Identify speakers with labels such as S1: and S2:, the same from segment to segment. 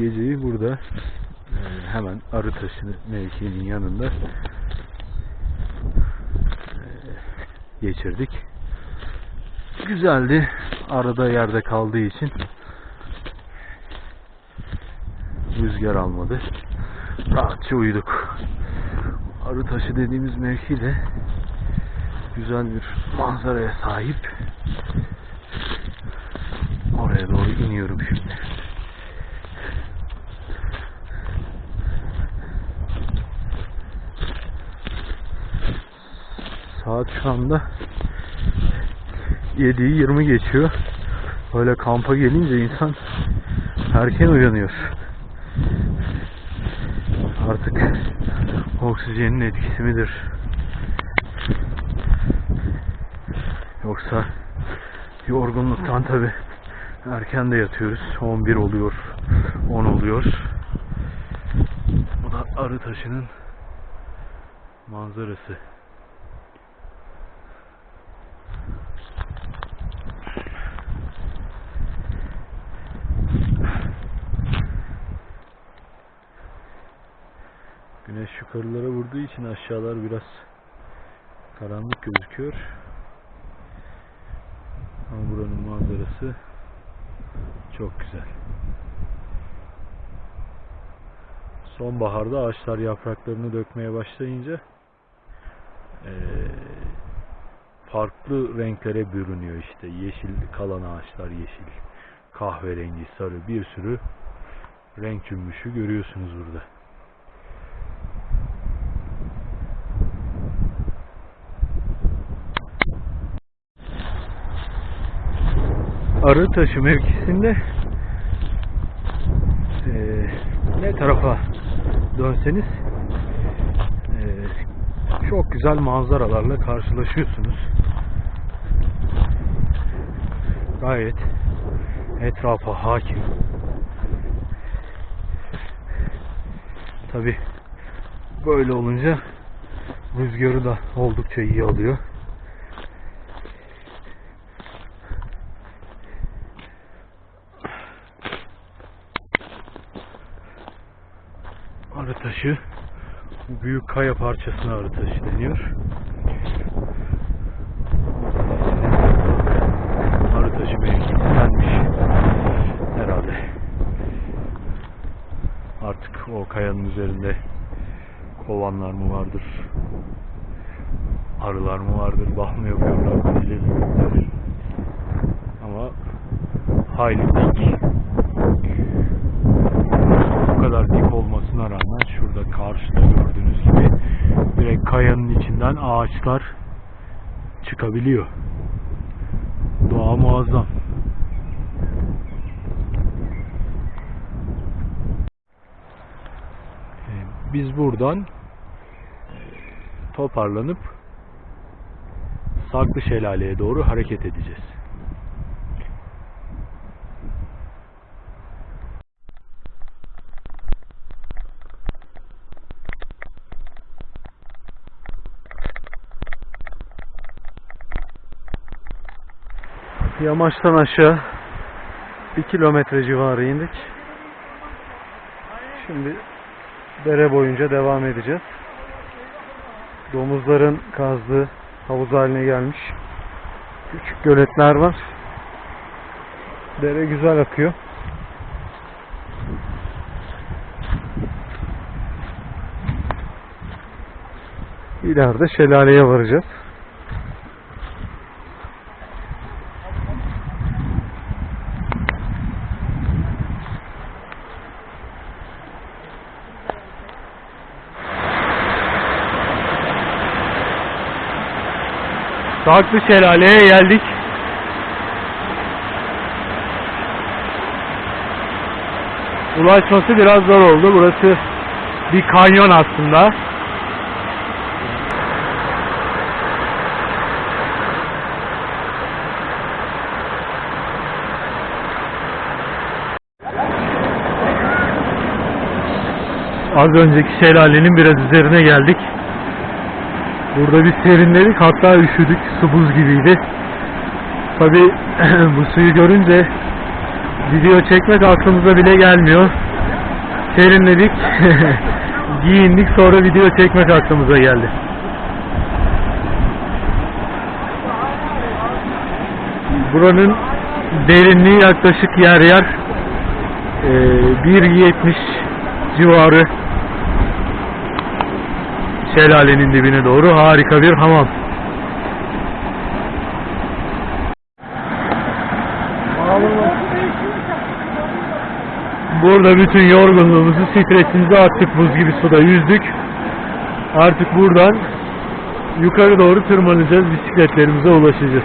S1: geceyi burada e, hemen Arıtaşı mevkiinin yanında e, geçirdik. Güzeldi. Arada yerde kaldığı için rüzgar almadı. Rahatça uyuduk. Arıtaşı dediğimiz mevki de güzel bir manzaraya sahip. Oraya doğru iniyorum şimdi. Saat şu anda 7'yi 20 geçiyor. Böyle kampa gelince insan erken uyanıyor. Artık oksijenin etkisi midir? Yoksa yorgunluktan tabi erken de yatıyoruz. 11 oluyor, 10 oluyor. Bu da arı taşının manzarası. Güneş yukarılara vurduğu için aşağılar biraz karanlık gözüküyor. Ama buranın manzarası çok güzel. Sonbaharda ağaçlar yapraklarını dökmeye başlayınca eee, farklı renklere bürünüyor işte. Yeşil kalan ağaçlar yeşil, kahverengi, sarı bir sürü renk cümbüşü görüyorsunuz burada. Arıtaşı mevkisinde eee, ne tarafa dönseniz eee, çok güzel manzaralarla karşılaşıyorsunuz. Gayet etrafa hakim. Tabi böyle olunca rüzgarı da oldukça iyi alıyor. Arıtaşı bu büyük kaya parçasına Arıtaşı deniyor. Arıtaşı mevkisindenmiş herhalde. Artık o kayanın üzerinde kovanlar mı vardır? Arılar mı vardır? Bah mı yapıyorlar? bilemiyorum. Ama hayli dik bu kadar dik olmasına rağmen şurada karşıda gördüğünüz gibi direkt kayanın içinden ağaçlar çıkabiliyor. Doğa muazzam. Ee, Biz buradan e, toparlanıp Saklı Şelale'ye doğru hareket edeceğiz. Yamaçtan aşağı bir kilometre civarı indik. Şimdi dere boyunca devam edeceğiz. Domuzların kazdığı havuz haline gelmiş. Küçük göletler var. Dere güzel akıyor. İleride şelaleye varacağız. Saklı Şelale'ye geldik. Ulaşması biraz zor oldu. Burası bir kanyon aslında. Az önceki şelalenin biraz üzerine geldik. Burada bir serinledik hatta üşüdük. Su buz gibiydi. Tabi bu suyu görünce video çekmek aklımıza bile gelmiyor. Serinledik. Giyindik sonra video çekmek aklımıza geldi. Buranın derinliği yaklaşık yer yer e, 1.70 civarı şelalenin dibine doğru harika bir hamam. Burada bütün yorgunluğumuzu, stresimizi attık buz gibi suda yüzdük. Artık buradan yukarı doğru tırmanacağız, bisikletlerimize ulaşacağız.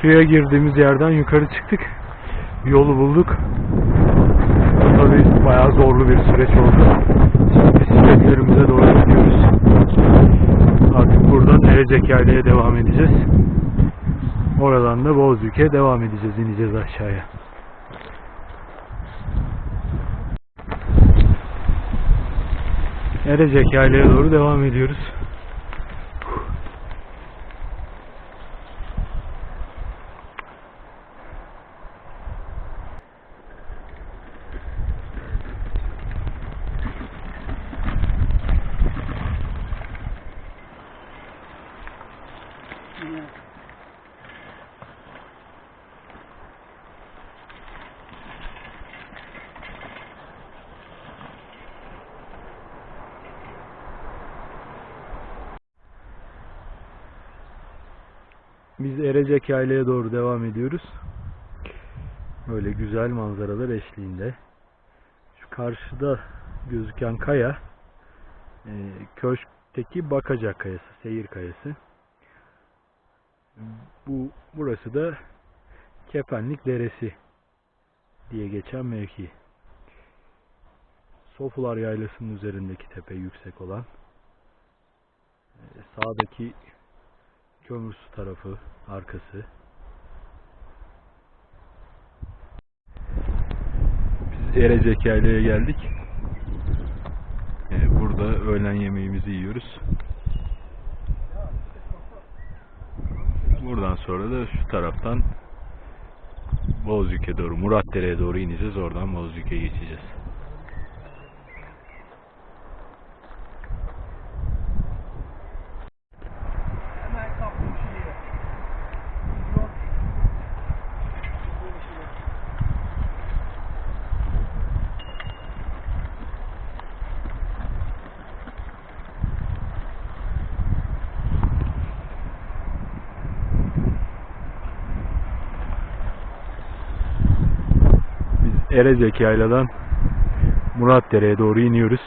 S1: Suya girdiğimiz yerden yukarı çıktık. Yolu bulduk. Tabii bayağı zorlu bir süreç oldu. Bisikletlerimize doğru gidiyoruz. Artık buradan Erecek Yayla'ya devam edeceğiz. Oradan da Bozüyük'e devam edeceğiz, ineceğiz aşağıya. Erecek Yayla'ya doğru devam ediyoruz. Biz Erecek Yayla'ya doğru devam ediyoruz. Böyle güzel manzaralar eşliğinde. Şu karşıda gözüken kaya e, köşkteki Bakacak Kayası, Seyir Kayası. Bu burası da Kepenlik Deresi diye geçen mevki. Sofular Yaylası'nın üzerindeki tepe yüksek olan. e, Sağdaki Kömürsü tarafı, arkası. Biz Erecek Yayla'ya geldik. Ee, burada öğlen yemeğimizi yiyoruz. Buradan sonra da şu taraftan Bozüyük'e doğru, Muratdere'ye doğru ineceğiz. Oradan Bozüyük'e geçeceğiz. Biz Erecek Yayla'dan Muratdere'ye doğru iniyoruz.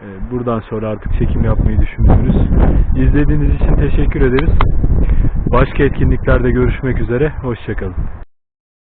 S1: Ee, Buradan sonra artık çekim yapmayı düşünmüyoruz. İzlediğiniz için teşekkür ederiz. Başka etkinliklerde görüşmek üzere. Hoşçakalın.